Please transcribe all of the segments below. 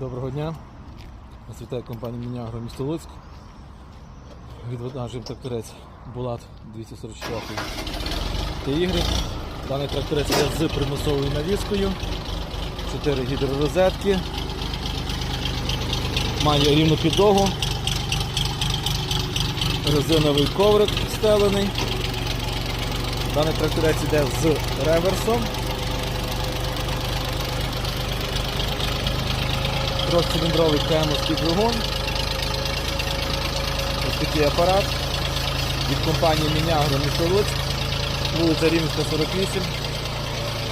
Доброго дня. Вас вітає компанія Мінягро місто Луцьк. Відвантажуємо тракторець Булат 244 ігри. Даний тракторець є з примусовою навіскою, 4 гідророзетки, має рівну підлогу, резиновий коврик стелений. Даний тракторець йде з реверсом. Трьохциліндровий КМовський двигун. Ось такий апарат від компанії Мінягро місто Луцьк, вулиця Рівненська 48,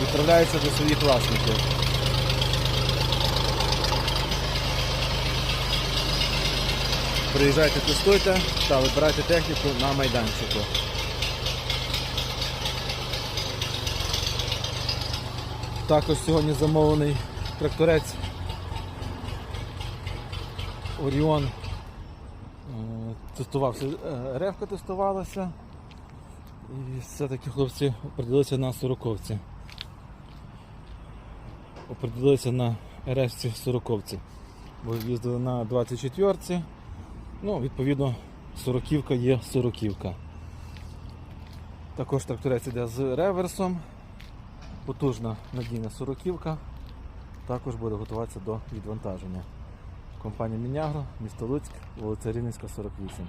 відправляється до своїх власників. Приїжджайте, тестуйте та вибирайте техніку на майданчику. Також сьогодні замовлений тракторець Оріон е, тестувався, е, ревка тестувалася. І все-таки хлопці оприділилися на сороковці. Оприділилися на РС 40 Бо їздили на 24-ці. Ну, відповідно, сороківка є сороківка. Також тракторець іде з реверсом. Потужна надійна сороківка. Також буде готуватися до відвантаження. Компанія Мінягро, місто Луцьк, вулиця Рівненська, 48.